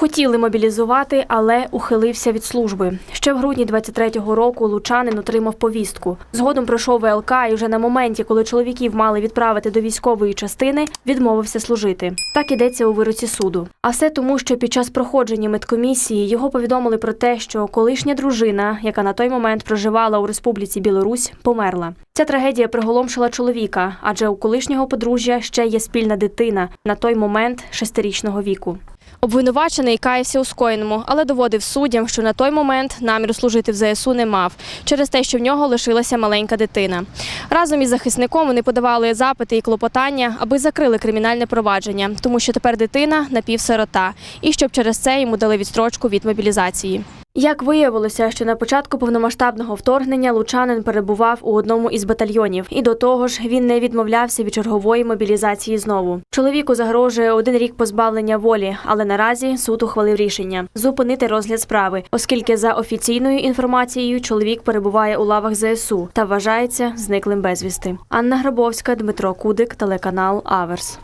Хотіли мобілізувати, але ухилився від служби. Ще в грудні 23-го року лучанин отримав повістку. Згодом пройшов ВЛК і вже на моменті, коли чоловіків мали відправити до військової частини, відмовився служити. Так ідеться у вироці суду. А все тому, що під час проходження медкомісії його повідомили про те, що колишня дружина, яка на той момент проживала у Республіці Білорусь, померла. Ця трагедія приголомшила чоловіка, адже у колишнього подружжя ще є спільна дитина на той момент шестирічного віку. Обвинувачений каявся у скоєному, але доводив суддям, що на той момент наміру служити в ЗСУ не мав через те, що в нього лишилася маленька дитина. Разом із захисником вони подавали запити і клопотання, аби закрили кримінальне провадження, тому що тепер дитина напівсирота, і щоб через це йому дали відстрочку від мобілізації. Як виявилося, що на початку повномасштабного вторгнення лучанин перебував у одному із батальйонів, і до того ж він не відмовлявся від чергової мобілізації знову. Чоловіку загрожує один рік позбавлення волі, але наразі суд ухвалив рішення зупинити розгляд справи, оскільки за офіційною інформацією чоловік перебуває у лавах ЗСУ та вважається зниклим безвісти. Анна Грабовська, Дмитро Кудик, телеканал Аверс.